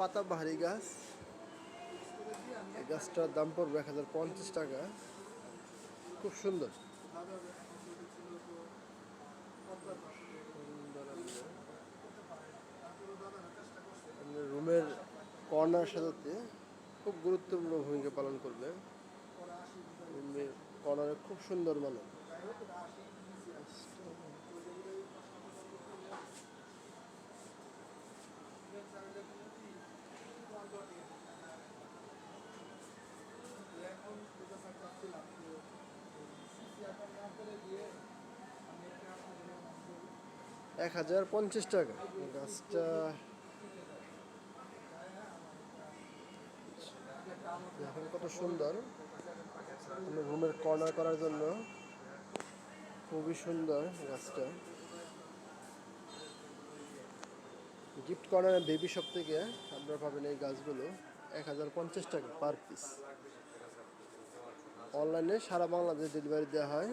পাতা বাহারি গাছ। এই গাছটার দাম পড়বে এক হাজার পঞ্চাশ টাকা। খুব সুন্দর। রুমের কর্নার সাজাতে খুব গুরুত্বপূর্ণ ভূমিকা পালন করবে। রুমের কর্নারে খুব সুন্দর মানে এক হাজার পঞ্চাশ টাকা। গাছটা দেখেন কত সুন্দর। রুমের কর্নার করার জন্য খুবই সুন্দর গাছটা। গিফট কর্নার বেবি শপ থেকে আপনারা পাবেন এই গাছগুলো এক হাজার পঞ্চাশ টাকা পার পিস। অনলাইনে সারা বাংলাদেশ ডেলিভারি দেওয়া হয়।